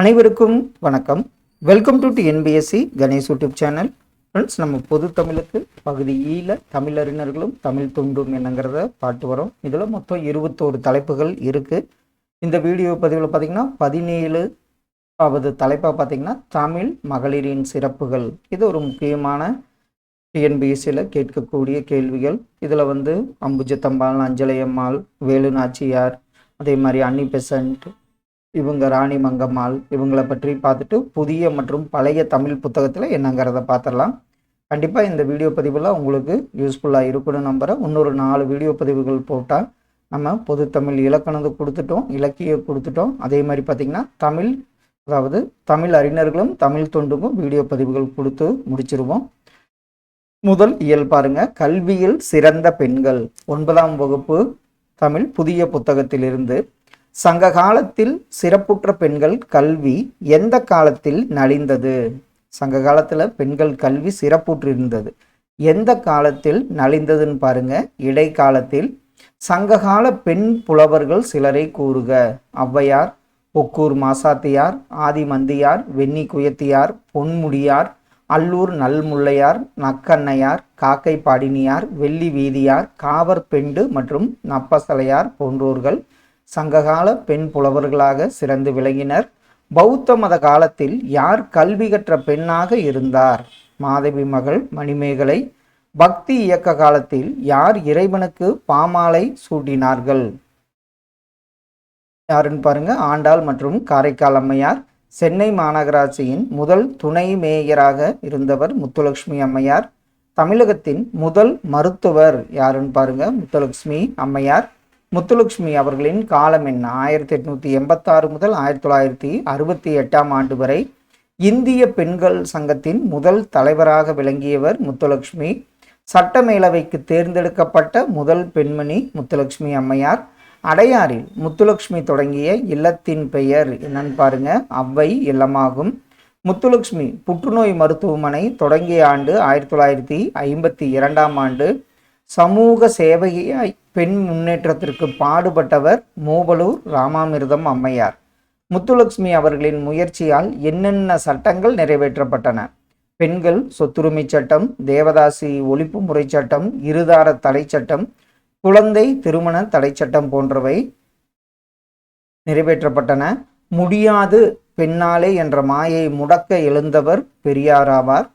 அனைவருக்கும் வணக்கம். Welcome to NPSC Ganesh YouTube channel friends நம்ம பொது தமிழுக்கு பகுதி ஈழ தமிழறிஞர்களும் தமிழ் துண்டும் என்னங்கிறத பாட்டு வரோம். இதில் மொத்தம் இருபத்தோரு தலைப்புகள் இருக்குது இந்த வீடியோ பதிவில் பார்த்தீங்கன்னா பதினேழு ஆவது தலைப்பாக பார்த்தீங்கன்னா தமிழ் மகளிரின் சிறப்புகள். இது ஒரு முக்கியமான டிஎன்பிஎஸ்சியில் கேட்கக்கூடிய கேள்விகள். இதில் வந்து அம்புஜத்தம்பாள் அஞ்சலையம்மாள் வேலு நாச்சியார் அதே மாதிரி அன்னி பெசன்ட் இவங்க ராணி மங்கம்மாள் இவங்களை பற்றி பார்த்துட்டு புதிய மற்றும் பழைய தமிழ் புத்தகத்தில் என்னங்கிறத பார்த்துடலாம். கண்டிப்பாக இந்த வீடியோ பதிவில் உங்களுக்கு யூஸ்ஃபுல்லாக இருக்குன்னு நம்புகிறேன் இன்னொரு நாலு வீடியோ பதிவுகள் போட்டால் நம்ம பொது தமிழ் இலக்கணத்தை கொடுத்துட்டோம் இலக்கிய கொடுத்துட்டோம். அதே மாதிரி பார்த்திங்கன்னா தமிழ் அதாவது தமிழ் அறிஞர்களும் தமிழ் தொண்டுக்கும் வீடியோ பதிவுகள் கொடுத்து முடிச்சிருவோம். முதல் இயல் பாருங்க. கல்வியில் சிறந்த பெண்கள். ஒன்பதாம் வகுப்பு தமிழ் புதிய புத்தகத்திலிருந்து சங்க காலத்தில் சிறப்புற்ற பெண்கள் கல்வி எந்த காலத்தில் நலிந்தது? சங்க காலத்தில் பெண்கள் கல்வி சிறப்புற்று இருந்தது எந்த காலத்தில் நலிந்ததுன்னு பாருங்க. இடைக்காலத்தில் சங்ககால பெண் புலவர்கள் சிலரை கூறுக. ஔவையார் ஒக்கூர் மாசாத்தியார் ஆதிமந்தியார் வெண்ணி குயத்தியார் பொன்முடியார் அல்லூர் நல்முள்ளையார் நக்கண்ணையார் காக்கை பாடினியார் வெள்ளி வீதியார் காவர் பெண்டு மற்றும் நப்பசலையார் போன்றோர்கள் சங்ககால பெண் புலவர்களாக சிறந்து விளங்கினர். பௌத்த மத காலத்தில் யார் கல்வி கற்ற பெண்ணாக இருந்தார்? மாதவி மகள் மணிமேகலை. பக்தி இயக்க காலத்தில் யார் இறைவனுக்கு பாமாலை சூட்டினார்கள்? யாருன்னு பாருங்க ஆண்டாள் மற்றும் காரைக்கால் அம்மையார். சென்னை மாநகராட்சியின் முதல் துணை மேயராக இருந்தவர் முத்துலட்சுமி அம்மையார். தமிழகத்தின் முதல் மருத்துவர் யாருன்னு பாருங்க முத்துலட்சுமி அம்மையார். முத்துலட்சுமி அவர்களின் காலம் என்ன? ஆயிரத்தி எட்நூத்தி எண்பத்தாறு முதல் ஆயிரத்தி தொள்ளாயிரத்தி அறுபத்தி எட்டாம் ஆண்டு வரை இந்திய பெண்கள் சங்கத்தின் முதல் தலைவராக விளங்கியவர் முத்துலட்சுமி சட்டமேலவைக்கு தேர்ந்தெடுக்கப்பட்ட முதல் பெண்மணி முத்துலட்சுமி அம்மையார். அடையாறில் முத்துலட்சுமி தொடங்கிய இல்லத்தின் பெயர் என்னன்னு பாருங்க அவ்வை இல்லமாகும். முத்துலட்சுமி புற்றுநோய் மருத்துவமனை தொடங்கிய ஆண்டு ஆயிரத்தி தொள்ளாயிரத்தி ஐம்பத்தி இரண்டாம் ஆண்டு. சமூக சேவையாய் பெண் முன்னேற்றத்திற்கு பாடுபட்டவர் மூவலூர் ராமாமிர்தம் அம்மையார். முத்துலட்சுமி அவர்களின் முயற்சியால் என்னென்ன சட்டங்கள் நிறைவேற்றப்பட்டன? பெண்கள் சொத்துரிமை சட்டம் தேவதாசி ஒழிப்பு முறை சட்டம் இருதார தடை சட்டம் குழந்தை திருமண தடை சட்டம் போன்றவை நிறைவேற்றப்பட்டன. முடியாது பெண்ணாலே என்ற மாயை முடக்க எழுந்தவர் பெரியாராவார்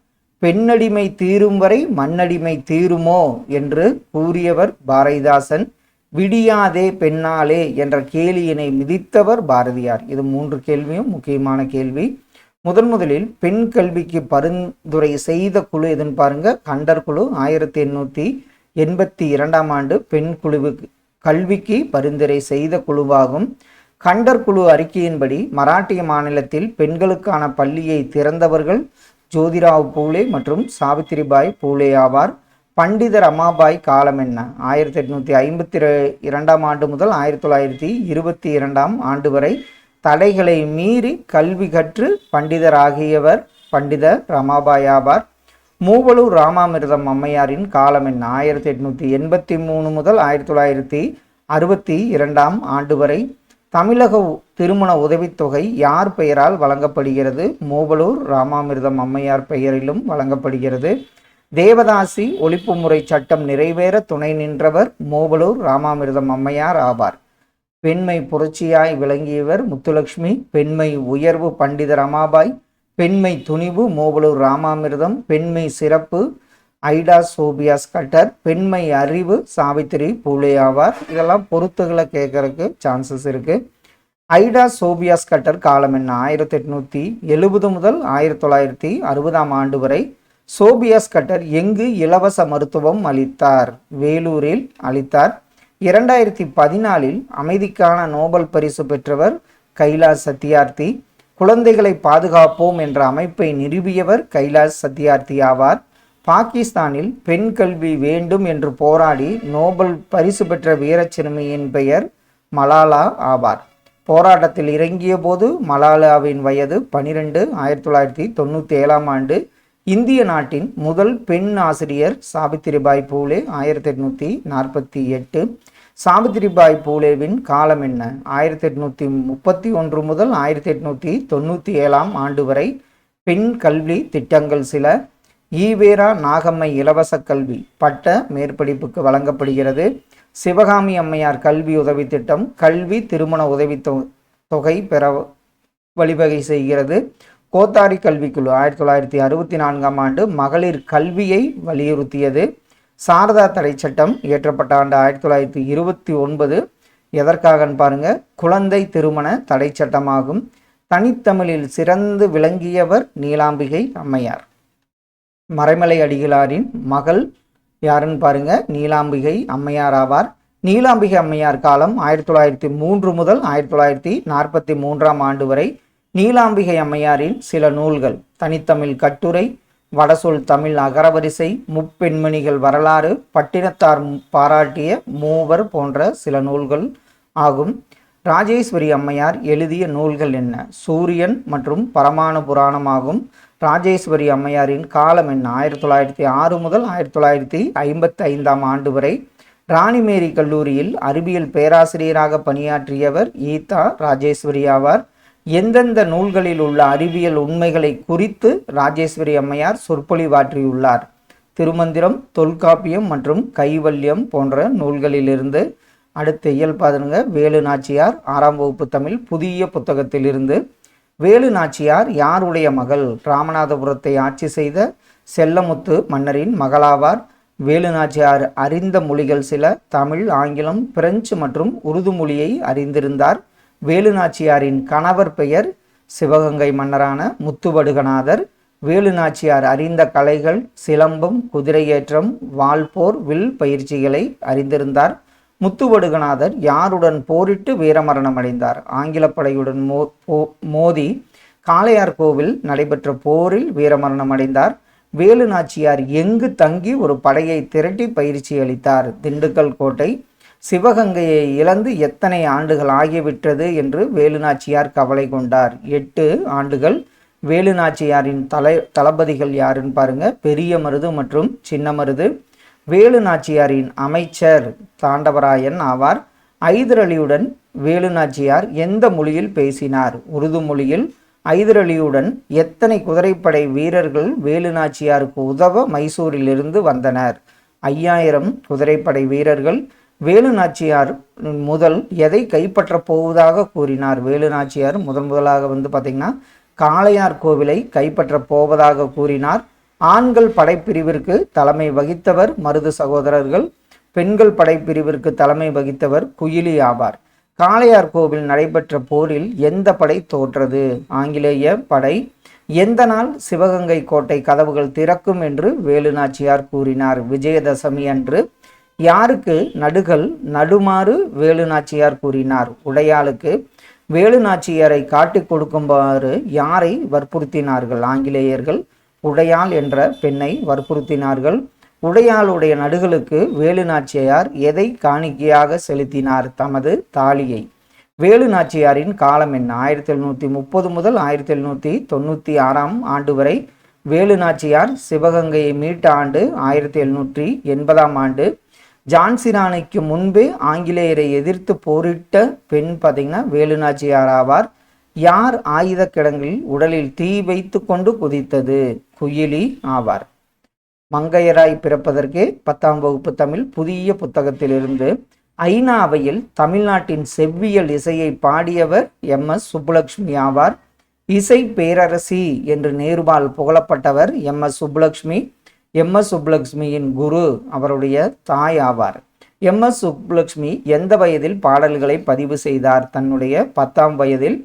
பெண்ணடிமை தீரும் வரை மண்ணடிமை தீருமோ என்று கூறியவர் பாரதிதாசன். விடியாதே பெண்ணாலே என்ற கேலியினை மிதித்தவர் பாரதியார். இது மூன்று கேள்வியும் முக்கியமான கேள்வி. முதன் முதலில் பெண் கல்விக்கு பரிந்துரை செய்த குழு எதுன்னு பாருங்க. கண்டர் குழு ஆயிரத்தி எண்ணூற்றி எண்பத்தி இரண்டாம் ஆண்டு பெண் குழுவுக்கு கல்விக்கு பரிந்துரை செய்த குழுவாகும். கண்டர் குழு அறிக்கையின்படி மராட்டிய மாநிலத்தில் பெண்களுக்கான பள்ளியை திறந்தவர்கள் ஜோதிராவ் பூலே மற்றும் சாவித்திரிபாய் பூலே ஆவார். பண்டித ரமாபாய் காலம் என்ன? ஆயிரத்தி எட்நூத்தி ஐம்பத்தி இரண்டாம் ஆண்டு முதல் ஆயிரத்தி தொள்ளாயிரத்தி இருபத்தி இரண்டாம் ஆண்டு வரை தடைகளை மீறி கல்வி கற்று பண்டிதராகியவர் பண்டித ரமாபாய் ஆவார். மூவலூர் ராமாமிர்தம் அம்மையாரின் காலம் என்ன? ஆயிரத்தி எட்நூத்தி எண்பத்தி மூணு முதல் ஆயிரத்தி தொள்ளாயிரத்தி அறுபத்தி இரண்டாம் ஆண்டு வரை தமிழக திருமண உதவித்தொகை யார் பெயரால் வழங்கப்படுகிறது? மூவலூர் ராமாமிர்தம் அம்மையார் பெயரிலும் வழங்கப்படுகிறது. தேவதாசி ஒழிப்பு முறை சட்டம் நிறைவேற துணை நின்றவர் மூவலூர் ராமாமிர்தம் அம்மையார் ஆவார். பெண்மை புரட்சியாய் விளங்கியவர் முத்துலட்சுமி பெண்மை உயர்வு பண்டித ரமாபாய் பெண்மை துணிவு மூவலூர் ராமாமிர்தம் பெண்மை சிறப்பு ஐடா சோபியாஸ் கட்டர் பெண்மை அறிவு சாவித்திரி பூலே ஆவார். இதெல்லாம் பொருத்துகளை கேட்கறதுக்கு சான்சஸ் இருக்கு. ஐடா சோபியாஸ் கட்டர் காலம் என்ன? ஆயிரத்தி எட்நூத்தி எழுபது முதல் ஆயிரத்தி தொள்ளாயிரத்தி அறுபதாம் ஆண்டு வரை சோபியாஸ் கட்டர் எங்கு இலவச மருத்துவம் அளித்தார்? வேலூரில் அளித்தார். இரண்டாயிரத்தி பதினாலில் அமைதிக்கான நோபல் பரிசு பெற்றவர் கைலாஷ் சத்யார்த்தி குழந்தைகளை பாதுகாப்போம் என்ற அமைப்பை நிறுவியவர் கைலாஷ் சத்யார்த்தி ஆவார். பாகிஸ்தானில் பெண் கல்வி வேண்டும் என்று போராடி நோபல் பரிசு பெற்ற வீரச்சிறுமியின் பெயர் மலாலா ஆவார் போராட்டத்தில் இறங்கிய போது மலாலாவின் வயது பனிரெண்டு ஆயிரத்தி தொள்ளாயிரத்தி தொண்ணூற்றி ஏழாம் ஆண்டு. இந்திய நாட்டின் முதல் பெண் ஆசிரியர் சாவித்திரிபாய் பூலே ஆயிரத்தி எட்நூற்றி நாற்பத்தி எட்டு. சாவித்திரிபாய் பூலேவின் காலம் என்ன? ஆயிரத்தி எட்நூற்றி முப்பத்தி ஒன்று முதல் ஆயிரத்தி எட்நூற்றி தொண்ணூற்றி ஏழாம் ஆண்டு வரை பெண் கல்வி திட்டங்கள் சில ஈவேரா நாகம்மை இலவச கல்வி பட்ட மேற்படிப்புக்கு வழங்கப்படுகிறது. சிவகாமி அம்மையார் கல்வி உதவி திட்டம் கல்வி திருமண உதவி தொகை பெற வழிவகை செய்கிறது. கோத்தாரி கல்விக்குழு ஆயிரத்தி தொள்ளாயிரத்தி அறுபத்தி நான்காம் ஆண்டு மகளிர் கல்வியை வலியுறுத்தியது. சாரதா தடை சட்டம் இயற்றப்பட்ட ஆண்டு ஆயிரத்தி தொள்ளாயிரத்தி இருபத்தி ஒன்பது. எதற்காகன்னு பாருங்க குழந்தை திருமண தடை சட்டமாகும். தனித்தமிழில் சிறந்து விளங்கியவர் நீலாம்பிகை அம்மையார். மறைமலை அடிகளாரின் மகள் யாருன்னு பாருங்க? நீலாம்பிகை அம்மையார் ஆவார். நீலாம்பிகை அம்மையார் காலம் ஆயிரத்தி தொள்ளாயிரத்தி மூன்று முதல் ஆயிரத்தி தொள்ளாயிரத்தி நாற்பத்தி மூன்றாம் ஆண்டு வரை நீலாம்பிகை அம்மையாரின் சில நூல்கள் தனித்தமிழ் கட்டுரை வடசொல் தமிழ் அகரவரிசை முப்பெண்மணிகள் வரலாறு பட்டினத்தார் பாராட்டிய மூவர் போன்ற சில நூல்கள் ஆகும். ராஜேஸ்வரி அம்மையார் எழுதிய நூல்கள் என்ன? சூரியன் மற்றும் பரமான புராணம் ஆகும் ராஜேஸ்வரி அம்மையாரின் காலம் என்ன? ஆயிரத்தி தொள்ளாயிரத்தி ஆறு முதல் ஆயிரத்தி தொள்ளாயிரத்தி ஐம்பத்தி ஐந்தாம் ஆண்டு வரை ராணிமேரி கல்லூரியில் அறிவியல் பேராசிரியராக பணியாற்றியவர் ஈதா ராஜேஸ்வரி ஆவார். எந்தெந்த நூல்களில் உள்ள அறிவியல் உண்மைகளை குறித்து ராஜேஸ்வரி அம்மையார் சொற்பொழிவாற்றியுள்ளார்? திருமந்திரம் தொல்காப்பியம் மற்றும் கைவல்யம் போன்ற நூல்களிலிருந்து அடுத்த இயல்பாதனுங்க வேலு நாச்சியார் ஆறாம் வகுப்பு தமிழ் புதிய புத்தகத்திலிருந்து வேலு நாச்சியார் யாருடைய மகள்? ராமநாதபுரத்தை ஆட்சி செய்த செல்லமுத்து மன்னரின் மகளாவார். வேலு நாச்சியார் அறிந்த மொழிகள் சில. தமிழ் ஆங்கிலம் பிரெஞ்சு மற்றும் உருது மொழியை அறிந்திருந்தார். வேலு நாச்சியாரின் கணவர் பெயர் சிவகங்கை மன்னரான முத்துவடுகநாதர். வேலு நாச்சியார் அறிந்த கலைகள் சிலம்பம் குதிரையேற்றம் வால்போர் வில் பயிற்சிகளை அறிந்திருந்தார். முத்துவடுகநாதர் யாருடன் போரிட்டு வீரமரணம் அடைந்தார் ஆங்கில படையுடன் மோ மோதி காளையார் கோவில் நடைபெற்ற போரில் வீரமரணம் அடைந்தார் வேலு நாச்சியார் எங்கு தங்கி ஒரு படையை திரட்டி பயிற்சி அளித்தார்? திண்டுக்கல் கோட்டை. சிவகங்கையை இழந்து எத்தனை ஆண்டுகள் ஆகிவிட்டது என்று வேலுநாச்சியார் கவலை கொண்டார். எட்டு ஆண்டுகள். வேலுநாச்சியாரின் தலை தளபதிகள் யாருன்னு பாருங்க. பெரிய மருது மற்றும் சின்ன மருது. வேலு நாச்சியாரின் அமைச்சர் தாண்டவராயன் ஆவார். ஐதரலியுடன் வேலு நாச்சியார் எந்த மொழியில் பேசினார்? உருது மொழியில் ஐதரலியுடன் எத்தனை குதிரைப்படை வீரர்கள் வேலு நாச்சியாருக்கு உதவ மைசூரிலிருந்து வந்தனர்? ஐயாயிரம் குதிரைப்படை வீரர்கள் வேலு நாச்சியார் முதல் எதை கைப்பற்றப் போவதாக கூறினார்? வேலு நாச்சியார் முதன் முதலாக வந்து பார்த்திங்கன்னா காளையார் கோவிலை கைப்பற்றப் போவதாக கூறினார். ஆண்கள் படைப்பிரிவிற்கு தலைமை வகித்தவர் மருது சகோதரர்கள் பெண்கள் படைப்பிரிவிற்கு தலைமை வகித்தவர் குயிலி ஆவார். காளையார் கோவில் நடைபெற்ற போரில் எந்த படை தோற்றது? ஆங்கிலேய படை எந்த நாள் சிவகங்கை கோட்டை கதவுகள் திறக்கும் என்று வேலுநாச்சியார் கூறினார் விஜயதசமி அன்று? யாருக்கு நடுகள் நடுமாறு வேலுநாச்சியார் கூறினார்? உடையாளுக்கு வேலுநாச்சியாரை காட்டிக் கொடுக்குமாறு யாரை வற்புறுத்தினார்கள்? ஆங்கிலேயர்கள் உடையாள் என்ற பெண்ணை வற்புறுத்தினார்கள். உடையாளுடைய நடுகளுக்கு வேலு நாச்சியார் எதை காணிக்கையாக செலுத்தினார் தமது தாலியை? வேலு நாச்சியாரின் காலம் என்ன? ஆயிரத்தி எழுநூற்றி முப்பது முதல் ஆயிரத்தி எழுநூற்றி தொண்ணூற்றி ஆறாம் ஆண்டு வரை வேலு நாச்சியார் சிவகங்கையை மீட்ட ஆண்டு ஆயிரத்தி எழுநூற்றி எண்பதாம் ஆண்டு ஜான்சிராணிக்கு முன்பே ஆங்கிலேயரை எதிர்த்து போரிட்ட பெண் பார்த்தீங்கன்னா வேலு நாச்சியார் ஆவார். யார் ஆயுத கிடங்கில் உடலில் தீ வைத்து கொண்டு குதித்தது? குயிலி ஆவார். மங்கையராய் பிறப்பதற்கே பத்தாம் வகுப்பு தமிழ் புதிய புத்தகத்திலிருந்து ஐநா அவையில் தமிழ்நாட்டின் செவ்வியல் இசையை பாடியவர் எம். எஸ். சுப்புலட்சுமி ஆவார். இசை பேரரசி என்று நேருபால் புகழப்பட்டவர் M. S. Subbulakshmi M. S. சுப்புலட்சுமியின் குரு அவருடைய தாய் ஆவார். எம். எஸ். சுப்புலட்சுமி எந்த வயதில் பாடல்களை பதிவு செய்தார்? தன்னுடைய பத்தாம் வயதில்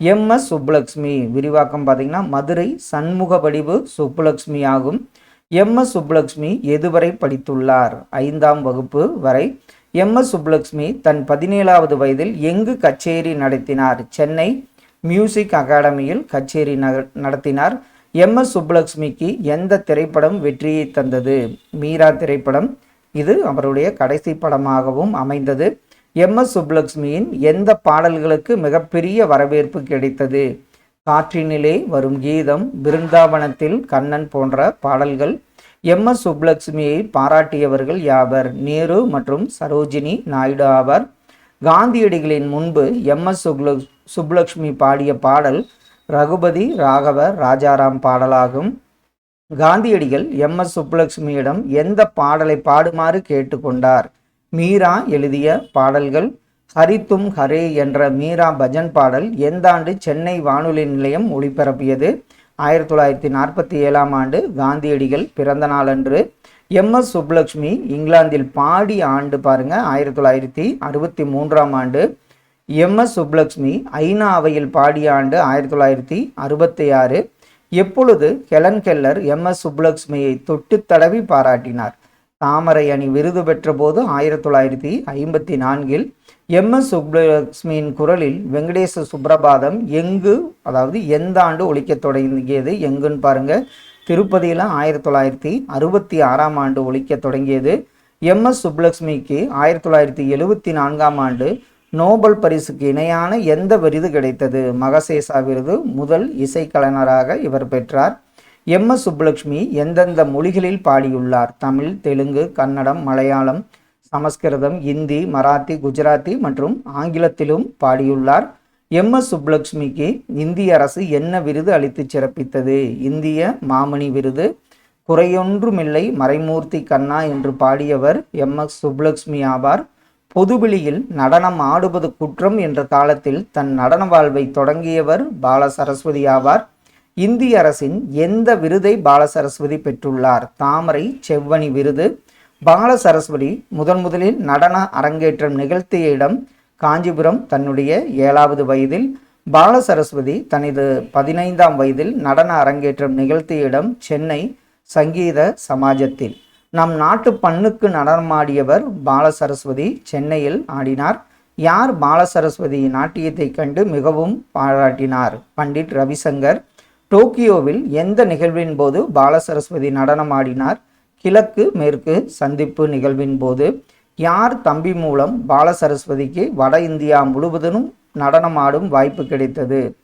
எம்எஸ் சுப்புலக்ஷ்மி. விரிவாக்கம் பார்த்தீங்கன்னா மதுரை சண்முக வடிவு சுப்புலக்ஷ்மி ஆகும். எம்எஸ் சுப்புலக்ஷ்மி எதுவரை படித்துள்ளார்? ஐந்தாம் வகுப்பு வரை. எம் எஸ் சுப்புலக்ஷ்மி தன் பதினேழாவது வயதில் எங்கு கச்சேரி நடத்தினார்? சென்னை மியூசிக் அகாடமியில் கச்சேரி நடத்தினார். எம் எஸ் சுப்புலக்ஷ்மிக்கு எந்த திரைப்படம் வெற்றியை தந்தது? மீரா திரைப்படம். இது அவருடைய கடைசி படமாகவும் அமைந்தது. எம் எஸ் சுப்லக்ஷ்மியின் எந்த பாடல்களுக்கு மிகப்பெரிய வரவேற்பு கிடைத்தது? காற்றினிலே வரும் கீதம் பிருந்தாவனத்தில் கண்ணன் போன்ற பாடல்கள். எம் எஸ் சுப்லக்ஷ்மியை பாராட்டியவர்கள் யாவர்? நேரு மற்றும் சரோஜினி நாயுடு ஆவர். காந்தியடிகளின் முன்பு எம் எஸ் சுப்ல சுப்லக்ஷ்மி பாடிய பாடல் ரகுபதி ராகவ ராஜாராம் பாடலாகும். காந்தியடிகள் எம் எஸ் சுப்புலட்சுமியிடம் எந்த பாடலை பாடுமாறு கேட்டுக்கொண்டார்? மீரா எழுதிய பாடல்கள் ஹரித்தும் ஹரே என்ற மீரா பஜன் பாடல் எந்த ஆண்டு சென்னை வானொலி நிலையம் ஒளிபரப்பியது. ஆயிரத்தி தொள்ளாயிரத்தி நாற்பத்தி ஏழாம் ஆண்டு காந்தியடிகள் பிறந்த நாளன்று எம். எஸ். சுப்லக்ஷ்மி இங்கிலாந்தில் பாடி ஆண்டு பாருங்க. ஆயிரத்தி தொள்ளாயிரத்தி அறுபத்தி மூன்றாம் ஆண்டு எம். எஸ். சுப்லக்ஷ்மி ஐநா அவையில் பாடிய ஆண்டு ஆயிரத்தி தொள்ளாயிரத்தி அறுபத்தி ஆறு. எப்பொழுது ஹெலன் கெல்லர் எம். எஸ். சுப்லக்ஷ்மியை தொட்டு தடவி பாராட்டினார்? தாமரை அணி விருது பெற்ற போது ஆயிரத்தி தொள்ளாயிரத்தி ஐம்பத்தி நான்கில் எம் எஸ் சுப்புலட்சுமியின் குரலில் வெங்கடேச சுப்ரபாதம் எங்கு அதாவது எந்த ஆண்டு ஒழிக்க தொடங்கியது எங்குன்னு பாருங்க. திருப்பதியில் ஆயிரத்தி தொள்ளாயிரத்தி அறுபத்தி ஆறாம் ஆண்டு ஒழிக்கத் தொடங்கியது. எம் எஸ் சுப்புலட்சுமிக்கு ஆயிரத்தி தொள்ளாயிரத்தி எழுபத்தி நான்காம் ஆண்டு நோபல் பரிசுக்கு இணையான எந்த விருது கிடைத்தது? மகசேசா விருது முதல் இசைக்கலைஞராக இவர் பெற்றார். எம் எஸ் சுப்புலட்சுமி எந்தெந்த மொழிகளில் பாடியுள்ளார்? தமிழ் தெலுங்கு கன்னடம் மலையாளம் சமஸ்கிருதம் இந்தி மராத்தி குஜராத்தி மற்றும் ஆங்கிலத்திலும் பாடியுள்ளார். எம் எஸ் சுப்புலட்சுமிக்கு இந்திய அரசு என்ன விருது அளித்து சிறப்பித்தது? இந்திய மாமணி விருது குறையொன்றுமில்லை மறைமூர்த்தி கண்ணா என்று பாடியவர் எம் எஸ் சுப்புலட்சுமி ஆவார். பொதுவெளியில் நடனம் ஆடுவது குற்றம் என்ற காலத்தில் தன் நடன வாழ்வை தொடங்கியவர் பால சரஸ்வதி ஆவார். இந்திய அரசின் எந்த விருதை பாலசரஸ்வதி பெற்றுள்ளார்? தாமரை செவ்வனி விருது பாலசரஸ்வதி முதன் முதலில் நடன அரங்கேற்றம் நிகழ்த்திய இடம் காஞ்சிபுரம். தன்னுடைய ஏழாவது வயதில் பாலசரஸ்வதி தனது பதினைந்தாம் வயதில் நடன அரங்கேற்றம் நிகழ்த்திய இடம் சென்னை சங்கீத சமாஜத்தில். நம் நாட்டு பண்ணுக்கு நடனமாடியவர் பாலசரஸ்வதி சென்னையில் ஆடினார். யார் பாலசரஸ்வதி நாட்டியத்தைக் நாட்டியத்தை கண்டு மிகவும் பாராட்டினார்? பண்டிட் ரவிசங்கர் டோக்கியோவில் எந்த நிகழ்வின் போது பாலசரஸ்வதி நடனம் நடனமாடினார் கிழக்கு மேற்கு சந்திப்பு நிகழ்வின் போது யார் தம்பி மூலம் பாலசரஸ்வதிக்கு வட இந்தியா முழுவதும் நடனமாடும் வாய்ப்பு கிடைத்தது?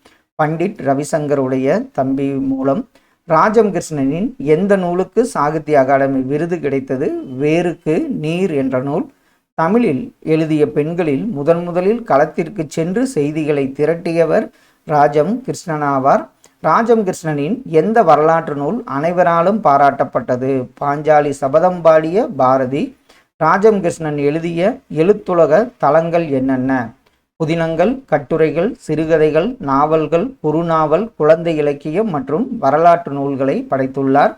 பண்டிட் ரவிசங்கருடைய தம்பி மூலம் ராஜம் கிருஷ்ணனின் எந்த நூலுக்கு சாகித்ய அகாடமி விருது கிடைத்தது? வேருக்கு நீர் என்ற நூல். தமிழில் எழுதிய பெண்களில் முதன் முதலில் களத்திற்கு சென்று செய்திகளை திரட்டியவர் ராஜம் கிருஷ்ணனாவார் ராஜம் கிருஷ்ணனின் எந்த வரலாற்று நூல் அனைவராலும் பாராட்டப்பட்டது? பாஞ்சாலி சபதம் பாடிய பாரதி ராஜம் கிருஷ்ணன் எழுதிய எழுத்துலக தளங்கள் என்னென்ன? புதினங்கள் கட்டுரைகள் சிறுகதைகள் நாவல்கள் குறுநாவல் குழந்தை இலக்கியம் மற்றும் வரலாற்று நூல்களை படைத்துள்ளார்.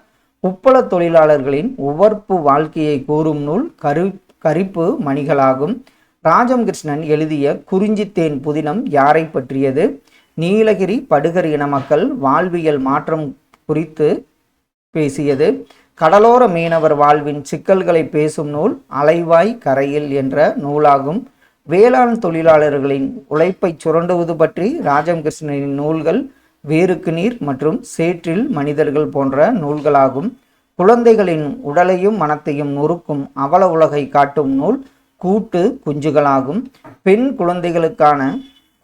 உப்பள தொழிலாளர்களின் உவர்ப்பு வாழ்க்கையை கூறும் நூல் கரு கரிப்பு மணிகளாகும். ராஜம் கிருஷ்ணன் எழுதிய குறிஞ்சித்தேன் புதினம் யாரை பற்றியது? நீலகிரி படுகர் இன மக்கள் வாழ்வியல் மாற்றம் குறித்து பேசியது. கடலோர மீனவர் வாழ்வின் சிக்கல்களை பேசும் நூல் அலைவாய் கரையில் என்ற நூலாகும். வேளாண் தொழிலாளர்களின் உழைப்பை சுரண்டுவது பற்றி ராஜம் கிருஷ்ணனின் நூல்கள் வேருக்கு நீர் மற்றும் சேற்றில் மனிதர்கள் போன்ற நூல்களாகும். குழந்தைகளின் உடலையும் மனத்தையும் நொறுக்கும் அவல உலகை காட்டும் நூல் கூட்டு குஞ்சுகளாகும். பெண் குழந்தைகளுக்கான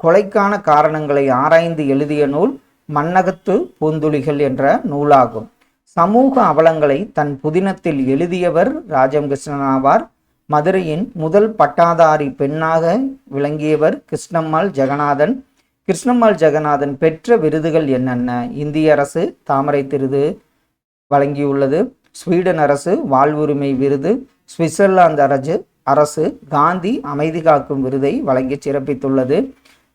கொலைக்கான காரணங்களை ஆராய்ந்து எழுதிய நூல் மன்னகத்து பூந்துளிகள் என்ற நூலாகும். சமூக அவலங்களை தன் புதினத்தில் எழுதியவர் ராஜம் கிருஷ்ணன் ஆவார். மதுரையின் முதல் பட்டாதாரி பெண்ணாக விளங்கியவர் கிருஷ்ணம்மாள் ஜெகநாதன். கிருஷ்ணம்மாள் ஜெகநாதன் பெற்ற விருதுகள் என்னென்ன? இந்திய அரசு தாமரை திருது வழங்கியுள்ளது. ஸ்வீடன் அரசு வாழ்வுரிமை விருது. சுவிட்சர்லாந்து அரசு அரசு காந்தி அமைதி காக்கும் விருதை வழங்கி சிறப்பித்துள்ளது.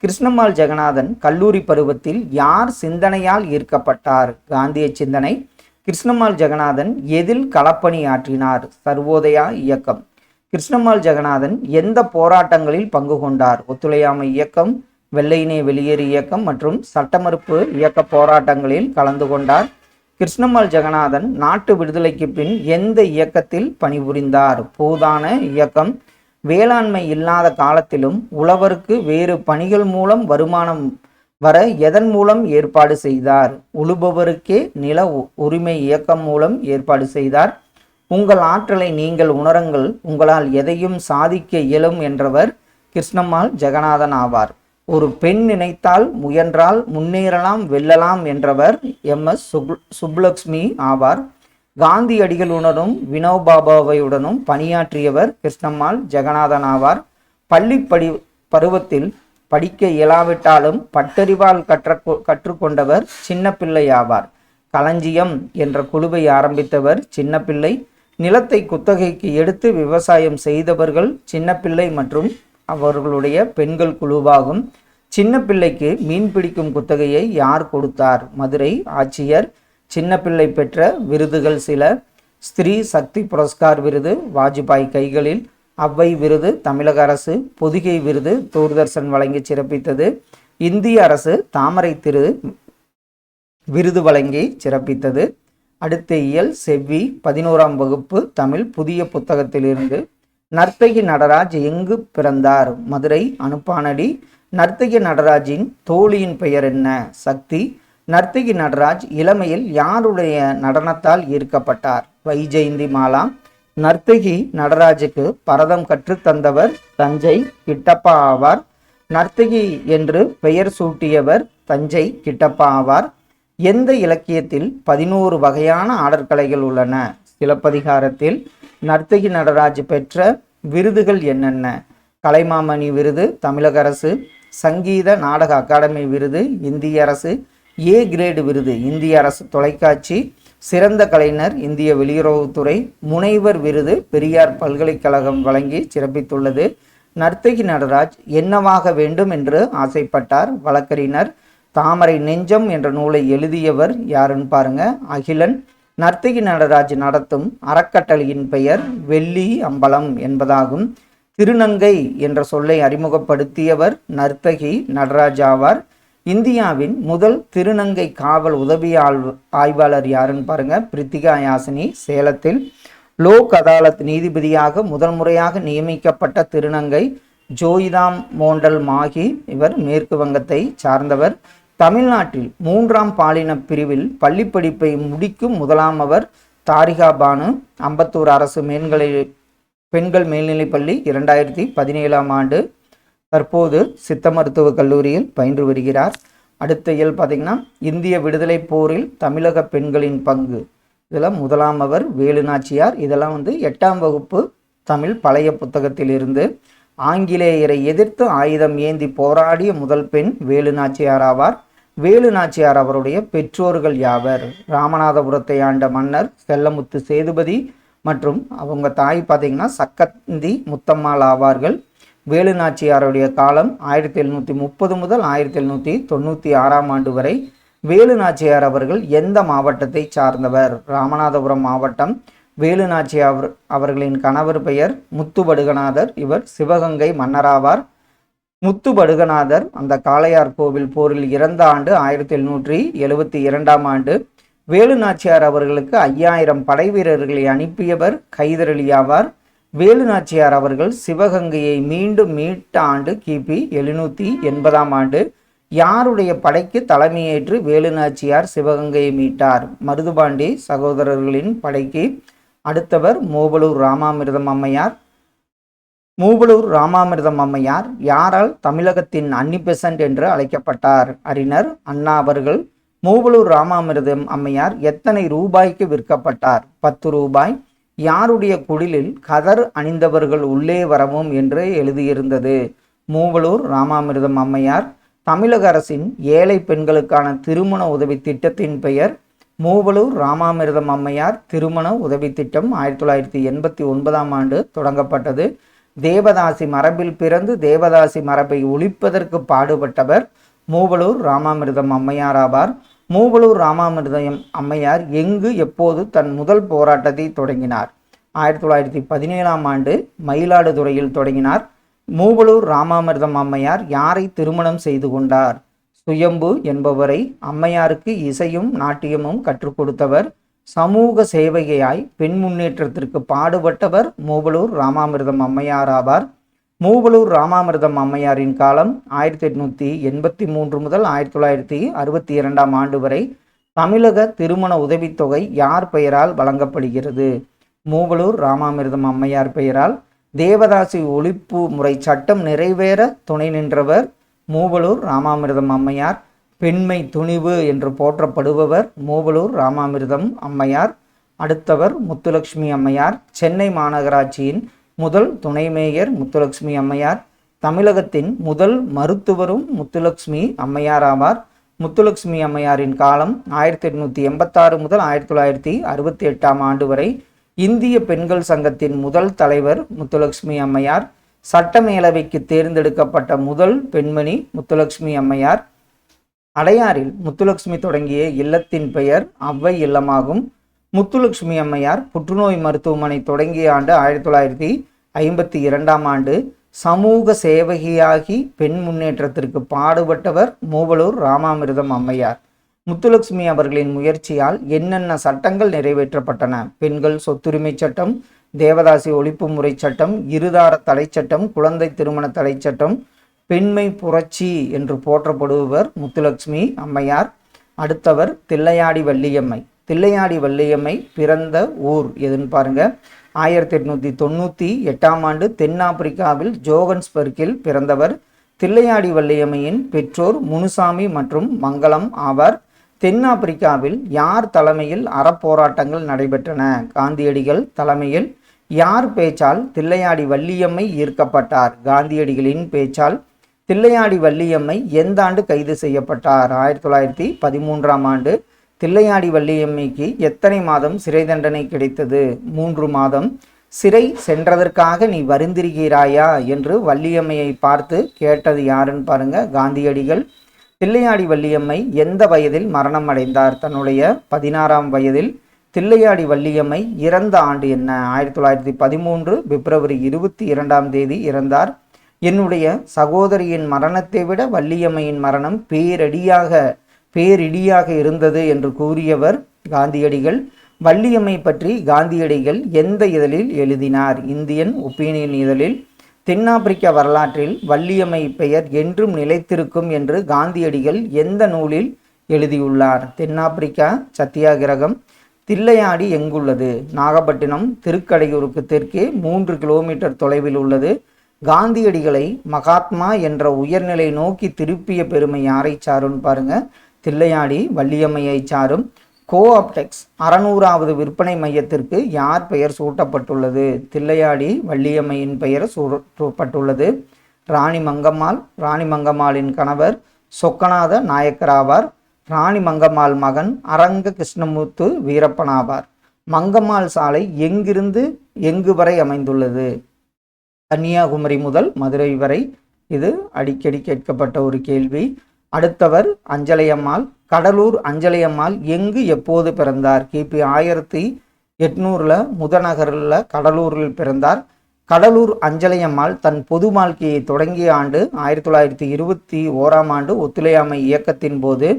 கிருஷ்ணம்மாள் ஜெகநாதன் கல்லூரி பருவத்தில் யார் சிந்தனையால் ஈர்க்கப்பட்டார்? காந்திய சிந்தனை. கிருஷ்ணம்மாள் ஜெகநாதன் எதில் களப்பணி ஆற்றினார்? சர்வோதயா இயக்கம். கிருஷ்ணம்மாள் ஜெகநாதன் எந்த போராட்டங்களில் பங்கு கொண்டார்? ஒத்துழையாமை இயக்கம் வெள்ளையினை வெளியேறு இயக்கம் மற்றும் சட்டமறுப்பு இயக்க போராட்டங்களில் கலந்து கொண்டார். கிருஷ்ணம்மாள் ஜெகநாதன் நாட்டு விடுதலைக்கு பின் எந்த இயக்கத்தில் பணிபுரிந்தார்? பூதான இயக்கம் வேளாண்மை இல்லாத காலத்திலும் உழவருக்கு வேறு பணிகள் மூலம் வருமானம் வர எதன் மூலம் ஏற்பாடு செய்தார்? உழுபவருக்கே நில உ- உரிமை இயக்கம் மூலம் ஏற்பாடு செய்தார். உங்கள் ஆற்றலை நீங்கள் உணருங்கள். உங்களால் எதையும் சாதிக்க இயலும் என்றவர் கிருஷ்ணம்மாள் ஜெகநாதன் ஆவார். ஒரு பெண் நினைத்தால் முயன்றால் முன்னேறலாம் வெல்லலாம் என்றவர் எம் எஸ் சுப் சுப்புலக்ஷ்மி ஆவார். காந்தியடிகளுடனும் வினோபாபாவையுடனும் பணியாற்றியவர் கிருஷ்ணம்மாள் ஜெகநாதன் ஆவார் பள்ளி படி பருவத்தில் படிக்க இயலாவிட்டாலும் பட்டறிவால் கற்ற கற்றுக்கொண்டவர் சின்னப்பிள்ளை ஆவார் களஞ்சியம் என்ற குழுவை ஆரம்பித்தவர் சின்னப்பிள்ளை. நிலத்தை குத்தகைக்கு எடுத்து விவசாயம் செய்தவர்கள் சின்னப்பிள்ளை மற்றும் அவர்களுடைய பெண்கள் குழுவாகும். சின்னப்பிள்ளைக்கு மீன் பிடிக்கும் குத்தகையை யார் கொடுத்தார்? மதுரை ஆட்சியர் சின்னப்பிள்ளை பெற்ற விருதுகள் சில. ஸ்திரீ சக்தி புரஸ்கார் விருது வாஜ்பாய் கைகளில் அவ்வை விருது தமிழக அரசு பொதிகை விருது தூர்தர்ஷன் வழங்கி சிறப்பித்தது. இந்திய அரசு தாமரை திரு விருது வழங்கி சிறப்பித்தது. அடுத்த இயல் செவ்வி பதினோராம் வகுப்பு தமிழ் புதிய புத்தகத்திலிருந்து. நர்த்தகி நடராஜ் எங்கு பிறந்தார்? மதுரை அனுப்பானடி. நர்த்தகி நடராஜின் தோழியின் பெயர் என்ன? சக்தி. நர்த்தகி நடராஜ் இளமையில் யாருடைய நடனத்தால் ஈர்க்கப்பட்டார்? வைஜெயந்தி மாலா. நர்த்தகி நடராஜுக்கு பரதம் கற்றுத்தந்தவர் தஞ்சை கிட்டப்பா ஆவார். நர்த்தகி என்று பெயர் சூட்டியவர் தஞ்சை கிட்டப்பா ஆவார். எந்த இலக்கியத்தில் பதினோரு வகையான ஆடற்கலைகள் உள்ளன? சிலப்பதிகாரத்தில் நர்த்தகி நடராஜ் பெற்ற விருதுகள் என்னென்ன? கலைமாமணி விருது தமிழக அரசு சங்கீத நாடக அகாடமி விருது இந்திய அரசு ஏ கிரேடு விருது. இந்திய அரசு தொலைக்காட்சி சிறந்த கலைஞர் இந்திய வெளியுறவுத்துறை முனைவர் விருது பெரியார் பல்கலைக்கழகம் வழங்கி சிறப்பித்துள்ளது. நர்த்தகி நடராஜ் என்னவாக வேண்டும் என்று ஆசைப்பட்டார். வழக்கறிஞர் தாமரை நெஞ்சம் என்ற நூலை எழுதியவர் யாருன்னு பாருங்க அகிலன். நர்த்தகி நடராஜ் நடத்தும் அறக்கட்டளையின் பெயர் வெள்ளி அம்பலம் என்பதாகும். திருநங்கை என்ற சொல்லை அறிமுகப்படுத்தியவர் நர்த்தகி நடராஜ் ஆவார். இந்தியாவின் முதல் திருநங்கை காவல் உதவி ஆய்வு ஆய்வாளர் யாருன்னு பாருங்க. பிரித்திகா யாசினி சேலத்தில் லோக் அதாலத் நீதிபதியாக முதல் முறையாக நியமிக்கப்பட்ட திருநங்கை ஜோயிதாம் மோண்டல் மாகி. இவர் மேற்கு வங்கத்தை சார்ந்தவர். தமிழ்நாட்டில் மூன்றாம் பாலின பிரிவில் பள்ளிப்படிப்பை முடிக்கும் முதலாம் அவர் தாரிகா பானு. அம்பத்தூர் அரசு மேல்நிலை பெண்கள் மேல்நிலைப்பள்ளி இரண்டாயிரத்தி பதினேழாம் ஆண்டு தற்போது சித்த மருத்துவக் கல்லூரியில் பயின்று வருகிறார். அடுத்த இயல் பார்த்திங்கன்னா இந்திய விடுதலை போரில் தமிழக பெண்களின் பங்கு. இதில் முதலாம் அவர் வேலுநாச்சியார். இதெல்லாம் வந்து எட்டாம் வகுப்பு தமிழ் பழைய புத்தகத்திலிருந்து ஆங்கிலேயரை எதிர்த்து ஆயுதம் ஏந்தி போராடிய முதல் பெண் வேலுநாச்சியார் ஆவார். வேலுநாச்சியார் அவருடைய பெற்றோர்கள் யாவர்? ராமநாதபுரத்தை ஆண்ட மன்னர் செல்லமுத்து சேதுபதி மற்றும் அவங்க தாய் பார்த்தீங்கன்னா சக்கந்தி முத்தம்மாள் ஆவார்கள். வேலுநாச்சியாருடைய காலம் ஆயிரத்தி எழுநூற்றி முப்பது முதல் ஆயிரத்தி எழுநூற்றி தொண்ணூற்றி ஆறாம் ஆண்டு வரை வேலுநாச்சியார் அவர்கள் எந்த மாவட்டத்தை சார்ந்தவர்? ராமநாதபுரம் மாவட்டம் வேலுநாச்சியார் அவர்களின் கணவர் பெயர் முத்துபடுகநாதர் இவர் சிவகங்கை மன்னராவார். முத்துபடுகநாதர் அந்த காளையார் கோவில் போரில் இறந்த ஆண்டு ஆயிரத்தி எழுநூற்றி எழுபத்தி இரண்டாம் ஆண்டு. வேலுநாச்சியார் அவர்களுக்கு ஐயாயிரம் படை வீரர்களை அனுப்பியவர் கைதரளியாவார் வேலுநாச்சியார் அவர்கள் சிவகங்கையை மீண்டும் மீட்ட ஆண்டு கிபி எழுநூற்றி எண்பதாம் ஆண்டு யாருடைய படைக்கு தலைமையேற்று வேலுநாச்சியார் சிவகங்கையை மீட்டார்? மருதுபாண்டி சகோதரர்களின் படைக்கு அடுத்தவர் மூவலூர் ராமாமிர்தம் அம்மையார். மூவலூர் ராமாமிர்தம் அம்மையார் யாரால் தமிழகத்தின் அன்னி பெசன்ட் என்று அழைக்கப்பட்டார். அறிஞர் அண்ணா அவர்கள் மூவலூர் ராமாமிர்தம் அம்மையார் எத்தனை ரூபாய்க்கு விற்கப்பட்டார்? பத்து ரூபாய் யாருடைய குடிலில் கதர் அணிந்தவர்கள் உள்ளே வரவும் என்று எழுதியிருந்தது. மூவலூர் ராமாமிர்தம் அம்மையார் தமிழக அரசின் ஏழை பெண்களுக்கான திருமண உதவி திட்டத்தின் பெயர் மூவலூர் ராமாமிர்தம் அம்மையார் திருமண உதவி திட்டம் ஆயிரத்தி தொள்ளாயிரத்தி எண்பத்தி ஒன்பதாம் ஆண்டு தொடங்கப்பட்டது. தேவதாசி மரபில் பிறந்து தேவதாசி மரபை ஒழிப்பதற்கு பாடுபட்டவர் மூவலூர் ராமாமிர்தம் அம்மையார் ஆவார். மூவலூர் ராமாமிர்தயம் அம்மையார் எங்கு எப்போது தன் முதல் போராட்டத்தை தொடங்கினார்? ஆயிரத்தி தொள்ளாயிரத்தி பதினேழாம் ஆண்டு மயிலாடுதுறையில் தொடங்கினார். மூவலூர் ராமாமிர்தம் அம்மையார் யாரை திருமணம் செய்து கொண்டார்? சுயம்பு என்பவரை அம்மையாருக்கு இசையும் நாட்டியமும் கற்றுக் கொடுத்தவர். சமூக சேவையாய் பெண் முன்னேற்றத்திற்கு பாடுபட்டவர் மூவலூர் ராமாமிர்தம் அம்மையார் ஆவார். மூவலூர் ராமாமிர்தம் அம்மையாரின் காலம் ஆயிரத்தி எட்நூற்றி எண்பத்தி மூன்று முதல் ஆயிரத்தி தொள்ளாயிரத்தி அறுபத்தி இரண்டாம் ஆண்டு வரை தமிழக திருமண உதவித்தொகை யார் பெயரால் வழங்கப்படுகிறது? மூவலூர் ராமாமிர்தம் அம்மையார் பெயரால் தேவதாசி ஒழிப்பு முறை சட்டம் நிறைவேற துணை நின்றவர் மூவலூர் ராமாமிர்தம் அம்மையார். பெண்மை துணிவு என்று போற்றப்படுபவர் மூவலூர் ராமாமிர்தம் அம்மையார். அடுத்தவர் முத்துலட்சுமி அம்மையார். சென்னை மாநகராட்சியின் முதல் துணை மேயர் முத்துலட்சுமி அம்மையார் தமிழகத்தின் முதல் மருத்துவரும் முத்துலட்சுமி அம்மையார் ஆவார். முத்துலட்சுமி அம்மையாரின் காலம் ஆயிரத்தி எட்நூத்தி எண்பத்தாறு முதல் ஆயிரத்தி தொள்ளாயிரத்தி அறுபத்தி எட்டாம் ஆண்டு வரை இந்திய பெண்கள் சங்கத்தின் முதல் தலைவர் முத்துலட்சுமி அம்மையார் சட்டமேலவைக்கு தேர்ந்தெடுக்கப்பட்ட முதல் பெண்மணி முத்துலட்சுமி அம்மையார். அடையாறில் முத்துலட்சுமி தொடங்கிய இல்லத்தின் பெயர் அவ்வை இல்லமாகும். முத்துலட்சுமி அம்மையார் புற்றுநோய் மருத்துவமனை தொடங்கிய ஆண்டு ஆயிரத்தி தொள்ளாயிரத்தி ஐம்பத்தி இரண்டாம் ஆண்டு சமூக சேவகியாகி பெண் முன்னேற்றத்திற்கு பாடுபட்டவர் மூவலூர் ராமாமிர்தம் அம்மையார். முத்துலட்சுமி அவர்களின் முயற்சியால் என்னென்ன சட்டங்கள் நிறைவேற்றப்பட்டன? பெண்கள் சொத்துரிமை சட்டம் தேவதாசி ஒழிப்பு முறை சட்டம் இருதார தடை சட்டம் குழந்தை திருமண தடை சட்டம் பெண்மை புரட்சி என்று போற்றப்படுபவர் முத்துலட்சுமி அம்மையார். அடுத்தவர் தில்லையாடி வள்ளியம்மை. தில்லையாடி வள்ளியம்மை பிறந்த ஊர் எதுன்னு பாருங்க. ஆயிரத்தி எட்நூத்தி தொண்ணூற்றி எட்டாம் ஆண்டு தென்னாப்பிரிக்காவில் ஜோகன்ஸ்பர்க்கில் பிறந்தவர் தில்லையாடி வள்ளியம்மையின் பெற்றோர் முனுசாமி மற்றும் மங்களம் ஆவார். தென்னாப்பிரிக்காவில் யார் தலைமையில் அறப்போராட்டங்கள் நடைபெற்றன? காந்தியடிகள் தலைமையில் யார் பேச்சால் தில்லையாடி வள்ளியம்மை ஈர்க்கப்பட்டார்? காந்தியடிகளின் பேச்சால் தில்லையாடி வள்ளியம்மை எந்த ஆண்டு கைது செய்யப்பட்டார்? ஆயிரத்தி தொள்ளாயிரத்தி பதிமூன்றாம் ஆண்டு தில்லையாடி வள்ளியம்மைக்கு எத்தனை மாதம் சிறை தண்டனை கிடைத்தது? மூன்று மாதம். சிறை சென்றதற்காக நீ வருந்திருக்கிறாயா? என்று வள்ளியம்மையை பார்த்து கேட்டது யாருன்னு பாருங்க காந்தியடிகள். தில்லையாடி வள்ளியம்மை எந்த வயதில் மரணம் அடைந்தார் தன்னுடைய பதினாறாம் வயதில். தில்லையாடி வள்ளியம்மை இறந்த ஆண்டு என்ன? ஆயிரத்தி தொள்ளாயிரத்தி பதிமூன்று பிப்ரவரி இருபத்தி இரண்டாம் தேதி இறந்தார். என்னுடைய சகோதரியின் மரணத்தை விட வள்ளியம்மையின் மரணம் பேரடியாக பேரிடியாக இருந்தது என்று கூறியவர் காந்தியடிகள். வள்ளியம்மை பற்றி காந்தியடிகள் எந்த இதழில் எழுதினார்? இந்தியன் ஒப்பீனியன் இதழில். தென்னாப்பிரிக்க வரலாற்றில் வள்ளியம்மை பெயர் என்றும் நிலைத்திருக்கும் என்று காந்தியடிகள் எந்த நூலில் எழுதியுள்ளார்? தென்னாப்பிரிக்கா சத்தியாகிரகம். தில்லையாடி எங்குள்ளது? நாகப்பட்டினம் திருக்கடையூருக்கு தெற்கே மூன்று கிலோமீட்டர் தொலைவில் உள்ளது. காந்தியடிகளை மகாத்மா என்ற உயர்நிலை நோக்கி திருப்பிய பெருமை யாரை சாருன்னு பாருங்கள் தில்லையாடி வள்ளியம்மையை சாரும் கோஆப்டெக்ஸ் அறநூறாவது விற்பனை மையத்திற்கு யார் பெயர் சூட்டப்பட்டுள்ளது? தில்லையாடி வள்ளியம்மையின் பெயர் சூட்டப்பட்டுள்ளது. ராணி மங்கம்மாள் ராணி மங்கம்மாளின் கணவர் சொக்கநாத நாயக்கராவார். ராணி மங்கம்மாள் மகன் அரங்க கிருஷ்ணமூர்த்து வீரப்பனாவார். மங்கம்மாள் சாலை எங்கிருந்து எங்கு வரை அமைந்துள்ளது? கன்னியாகுமரி முதல் மதுரை வரை. இது அடிக்கடி கேட்கப்பட்ட ஒரு கேள்வி. அடுத்தவர் அஞ்சலையம்மாள் கடலூர் அஞ்சலையம்மாள் எங்கு எப்போது பிறந்தார்? கிபி ஆயிரத்தி எட்நூறில் முதநகரில் கடலூரில் பிறந்தார். கடலூர் அஞ்சலையம்மாள் தன் பொது வாழ்க்கையை தொடங்கிய ஆண்டு ஆயிரத்தி தொள்ளாயிரத்தி இருபத்தி ஓராம் ஆண்டு ஒத்துழையாமை இயக்கத்தின் போது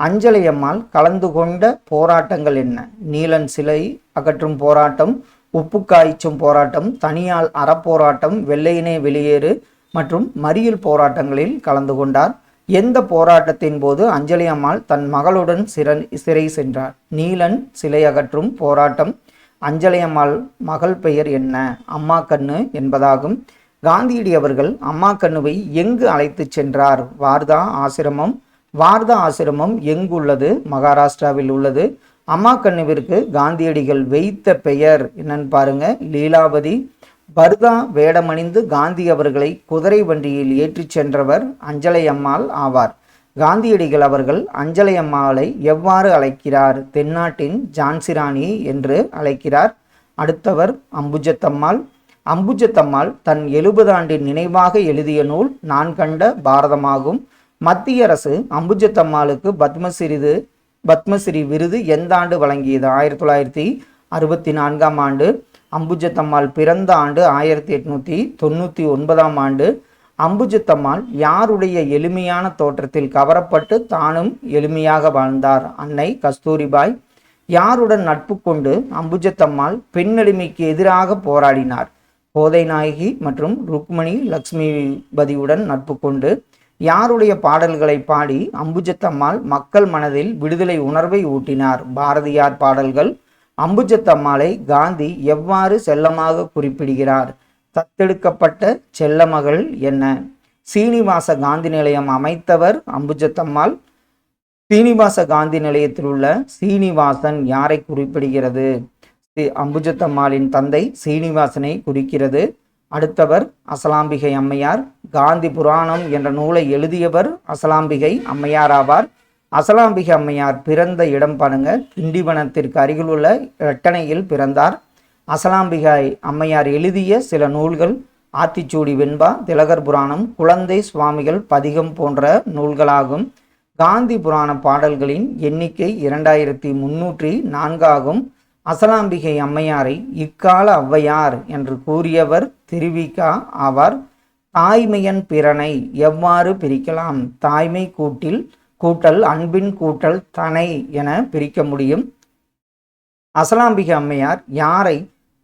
அஞ்சலையம்மாள் கலந்து கொண்ட போராட்டங்கள் என்ன? நீலன் சிலை அகற்றும் போராட்டம் உப்பு காய்ச்சும் போராட்டம் தனியால் அறப்போராட்டம் வெள்ளையினே வெளியேறு மற்றும் மறியல் போராட்டங்களில் கலந்து கொண்டார். எந்த போராட்டத்தின் போது அஞ்சலி அம்மாள் தன் மகளுடன் சிறன் சிறை சென்றார். நீலன் சிலை அகற்றும் போராட்டம். அஞ்சலி அம்மாள் மகள் பெயர் என்ன? அம்மா கண்ணு என்பதாகும். காந்தியடி அவர்கள் அம்மா கண்ணுவை எங்கு அழைத்துச் சென்றார்? வார்தா ஆசிரமம். வார்தா ஆசிரமம் எங்குள்ளது? மகாராஷ்டிராவில் உள்ளது. அம்மா கண்ணுவிற்கு காந்தியடிகள் வைத்த பெயர் என்னன்னு பாருங்க. லீலாவதி பர்தா வேடமணிந்து காந்தி அவர்களை குதிரை வண்டியில் ஏற்றிச் சென்றவர் அஞ்சலை அம்மாள் ஆவார். காந்தியடிகள் அவர்கள் அஞ்சலை அம்மாளை எவ்வாறு அழைக்கிறார்? தென்னாட்டின் ஜான்சிராணி என்று அழைக்கிறார். அடுத்தவர் அம்புஜத்தம்மாள். அம்புஜத்தம்மாள் தன் எழுபது ஆண்டின் நினைவாக எழுதிய நூல் நான் கண்ட பாரதமாகும். மத்திய அரசு அம்புஜத்தம்மாளுக்கு பத்மசிறிது பத்மஸ்ரீ விருது எந்த ஆண்டு வழங்கியது? ஆயிரத்தி தொள்ளாயிரத்தி அறுபத்தி நான்காம் ஆண்டு. அம்புஜத்தம்மாள் பிறந்த ஆண்டு ஆயிரத்தி எட்நூத்தி தொண்ணூற்றி ஒன்பதாம் ஆண்டு. அம்புஜத்தம்மாள் யாருடைய எளிமையான தோற்றத்தில் கவரப்பட்டு தானும் எளிமையாக வாழ்ந்தார்? அன்னை கஸ்தூரிபாய். யாருடன் நட்பு கொண்டு அம்புஜத்தம்மாள் பெண்ணடிமைக்கு எதிராக போராடினார்? போதை நாயகி மற்றும் ருக்மணி லக்ஷ்மிபதியுடன் நட்பு கொண்டு யாருடைய பாடல்களை பாடி அம்புஜத்தம்மாள் மக்கள் மனதில் விடுதலை உணர்வை ஊட்டினார்? பாரதியார் பாடல்கள் அம்புஜத்தம்மாளை காந்தி எவ்வாறு செல்லமாக குறிப்பிடுகிறார்? தத்தெடுக்கப்பட்ட செல்லமகள் என்ன? சீனிவாச காந்தி நிலையம் அமைத்தவர் அம்புஜத்தம்மாள். சீனிவாச காந்தி நிலையத்தில் உள்ள சீனிவாசன் யாரை குறிப்பிடுகிறது? அம்புஜத்தம்மாளின் தந்தை சீனிவாசனை குறிக்கிறது. அடுத்தவர் அசலாம்பிகை அம்மையார். காந்தி புராணம் என்ற நூலை எழுதியவர் அசலாம்பிகை அம்மையார் ஆவார். அசலாம்பிகை அம்மையார் பிறந்த இடம் பாருங்க. திண்டிவனத்திற்கு அருகிலுள்ள இரட்டணையில் பிறந்தார். அசலாம்பிகை அம்மையார் எழுதிய சில நூல்கள் ஆத்திச்சூடி வெண்பா திலகர் புராணம் குழந்தை சுவாமிகள் பதிகம் போன்ற நூல்களாகும். காந்தி புராண பாடல்களின் எண்ணிக்கை இரண்டாயிரத்தி முன்னூற்றி நான்காகும் அசலாம்பிகை அம்மையாரை இக்கால ஔவையார் என்று கூறியவர் திருவிகா ஆவார். தாய்மையன் பிறனை எவ்வாறு பிரிக்கலாம்? தாய்மை கூட்டில் கூட்டல் அன்பின் கூட்டல் தனை என பிரிக்க முடியும். அசலாம்பிகை அம்மையார் யாரை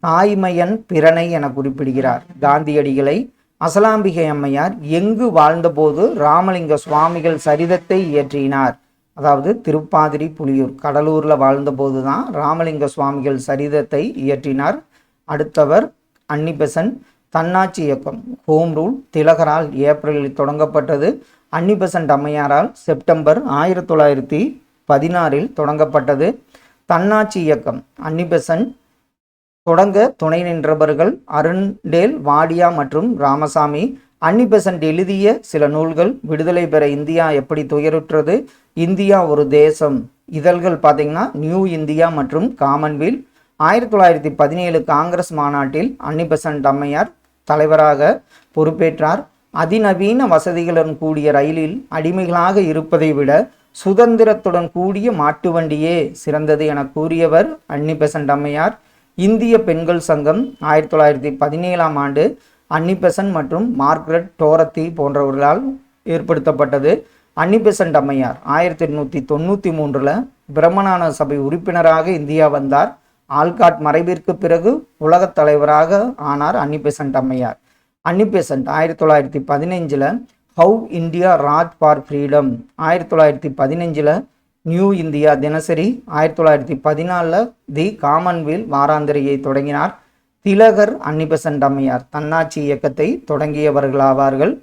தாய்மையன் பிறனை என குறிப்பிடுகிறார்? காந்தியடிகளை அசலாம்பிகை அம்மையார் எங்கு வாழ்ந்தபோது ராமலிங்க சுவாமிகள் சரிதத்தை இயற்றினார்? அதாவது திருப்பாதிரி புலியூர் கடலூரில் வாழ்ந்தபோது தான் ராமலிங்க சுவாமிகள் சரிதத்தை இயற்றினார். அடுத்தவர் அன்னிபெசன் தன்னாட்சி இயக்கம் ஹோம் ரூல் திலகரால் ஏப்ரலில் தொடங்கப்பட்டது. அன்னிபெசன்ட் அம்மையாரால் செப்டம்பர் ஆயிரத்தி தொள்ளாயிரத்தி பதினாறில் தொடங்கப்பட்டது. தன்னாட்சி இயக்கம் அன்னிபெசன்ட் தொடங்க துணை நின்றவர்கள் அருண்டேல் வாடியா மற்றும் ராமசாமி. அன்னிபெசன்ட் எழுதிய சில நூல்கள் விடுதலை பெற இந்தியா எப்படி துயருற்றது? இந்தியா ஒரு தேசம். இதழ்கள் பார்த்தீங்கன்னா நியூ இந்தியா மற்றும் காமன்வெல்த். ஆயிரத்தி தொள்ளாயிரத்தி பதினேழு காங்கிரஸ் மாநாட்டில் அன்னிபெசன்ட் அம்மையார் தலைவராக பொறுப்பேற்றார். அதிநவீன வசதிகளுடன் கூடிய ரயிலில் அடிமைகளாக இருப்பதை விட சுதந்திரத்துடன் கூடிய மாட்டு வண்டியே சிறந்தது என கூறியவர் அன்னிபெசன்ட் அம்மையார். இந்திய பெண்கள் சங்கம் ஆயிரத்தி தொள்ளாயிரத்தி பதினேழாம் ஆண்டு அன்னிபெசன்ட் மற்றும் மார்க்ரெட் டோரத்தி போன்றவர்களால் ஏற்படுத்தப்பட்டது. அன்னிபெசன்ட் அம்மையார் ஆயிரத்தி எண்ணூற்றி தொண்ணூற்றி மூன்றில் பிரம்மணான சபை உறுப்பினராக இந்தியா வந்தார். ஆல்காட் மறைவிற்கு பிறகு உலகத் தலைவராக ஆனார் அன்னிபெசன்ட் அம்மையார். அன்னிபெசன்ட் ஆயிரத்தி தொள்ளாயிரத்தி பதினஞ்சில் how India wrought for freedom ஆயிரத்தி தொள்ளாயிரத்தி பதினஞ்சில் நியூ இந்தியா தினசரி. ஆயிரத்தி தொள்ளாயிரத்தி பதினாலில் தி காமன்வெல் வாராந்திரியை தொடங்கினார். திலகர் அன்னிபெசன்ட் அம்மையார். தன்னாட்சி இயக்கத்தை தொடங்கியவர்களாவார்கள்.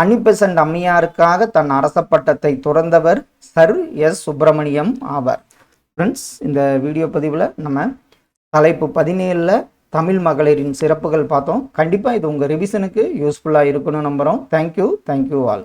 அன்னிபெசன்ட் அம்மையாருக்காக தன் அரச பட்டத்தை துறந்தவர் சர் எஸ் சுப்பிரமணியம் ஆவார். ஃப்ரெண்ட்ஸ் இந்த வீடியோ பதிவில் நம்ம தலைப்பு பதினேழில் தமிழ் மகளிரின் சிறப்புகள் பார்த்தோம். கண்டிப்பாக இது உங்கள் ரிவிஷனுக்கு யூஸ்ஃபுல்லாக இருக்குன்னு நம்புகிறோம் தேங்க்யூ தேங்க்யூ ஆல்